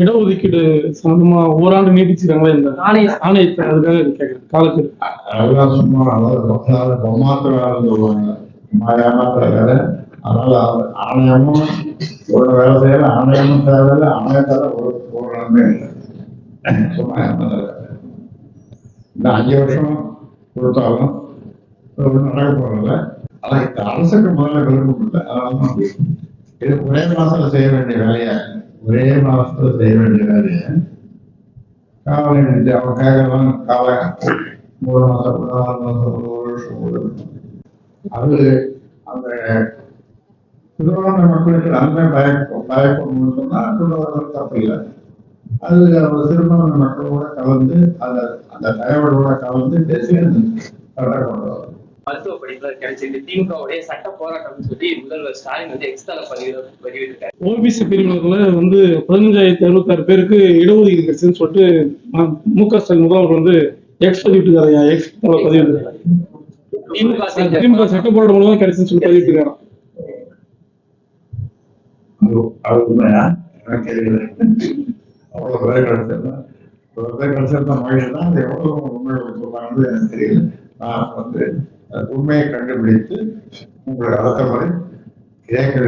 இடஒதுக்கீடு சம்பந்தமா ஓராண்டு நீட்டிச்சிருக்காங்களா இந்த ஆணைய ஆணையத்தை அதுக்காக கேட்கறேன் காலக்கெடு. அதெல்லாம் சும்மா அதாவது அதாவது சொல்லுவாங்க மாயாமாத்திர வேலை அதனால ஆணையமும் ஒரு வேலை செய்யல ஆணையமும் தேவையில்லை ஆணையத்தால ஒரு போராடமே இல்லை. சும்மா இந்த அஞ்சு வருஷம் கொடுத்தாலும் நடக்க போறதில்ல. ஆனா இந்த அரசுக்கு முதல்ல விருப்பம் இல்லை. அதனால இது ஒரே மாசத்துல செய்ய வேண்டிய வேலையா? ஒரே மாசத்துல செய்ய வேண்டியது வேலையை நினைச்சு அவன் கேட்கலாம் காலை மூணு மாதம் நாலு மாதம் ஒரு வருஷம் அது அந்த திருவாரூர் மக்களுக்கு நன்மை பயக்கும் பயக்கணும்னு சொன்னா திருவாரூர் தப்பு இல்லை. அது அவங்க சிறுபான்மை மக்களோட கலந்து அந்த அந்த தகவலோட கலந்து பேசி அந்த கொண்டு வரும். மருத்துவ படிப்புல கிடைச்சிருக்கு திமுகவுடைய சட்ட போராட்டம்னு சொல்லி முதல்வர் ஸ்டாலின் வந்து எக்ஸ்ட்ரா பதிவு பதிவிட்டிருக்காரு ஓபிசி பிரிவினர்ல வந்து பதினஞ்சாயிரத்தி அறுபத்தாறு பேருக்கு இடஒதுக்கீடு கிடைச்சுன்னு சொல்லிட்டு ம- க ஸ்டாலின் முதல்வர் வந்து எக்ஸ் பதிவிட்டுருக்காரு எக்ஸ் பதிவிட்டு திமுக சட்ட போராட்டம் மூலமா கிடைச்சுன்னு சொல்லி பதிவிட்டுருக்காராம் அது அது உண்மையா எனக்கு தெரியல. அவ்வளோ பேர் கிடைச்சிருந்தா ஒரு பேர் கிடைச்சிருந்தா மகிழ்ச்சி தான். அது எவ்வளோ உண்மை சொல்றாங்கன்னு எனக்கு தெரியல. நான் வந்து உண்மையை கண்டுபிடித்து உங்களுக்கு அடுத்த முறை கேட்க